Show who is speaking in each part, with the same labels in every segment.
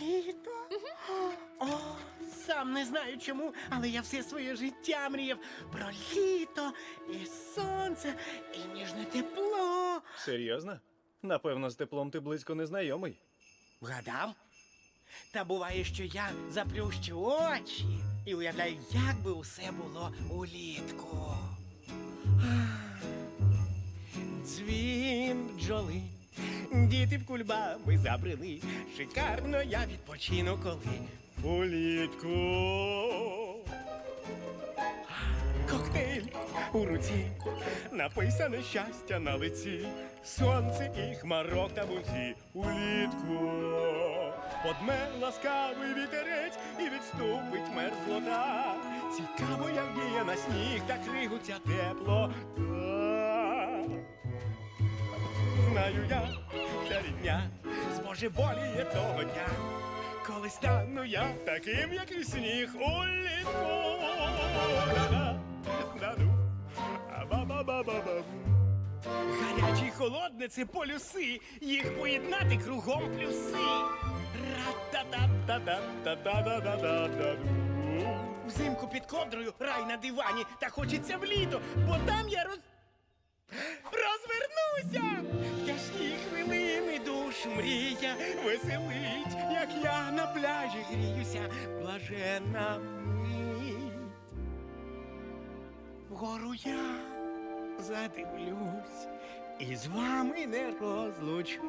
Speaker 1: Літо? О, сам не знаю чому, але я все своє життя мріяв про літо і сонце, і ніжне тепло.
Speaker 2: Серйозно? Напевно, з теплом ти близько не знайомий.
Speaker 1: Вгадав? Та буває, що я заплющу очі і уявляю, як би усе було улітку. Дзвін бджоли, діти в кульбаби забрели. Шикарно я відпочину коли улітку. Коктейль у руці, написане щастя на лиці, сонце і хмарок та бунці улітку. Подме ласкавий вітерець і відступить мерзлота. Цікаво, як діє на сніг та кригуться тепло. Знаю я, божевільня, збожеволіє того дня, коли стану я таким, як і сніг у літку. Гарячі холодне це полюси, їх поєднати кругом плюси. Взимку під ковдрою рай на дивані, та хочеться в літо, бо там я роз. Хвилини мрія веселить, як я на пляжі гріюся, блаженна мить. Вгору я задивлюсь і з вами не розлучусь.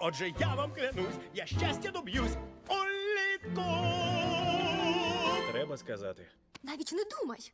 Speaker 1: Отже, я вам клянусь, я щастя доб'юсь улітку.
Speaker 2: Треба сказати.
Speaker 3: Навіть не думай.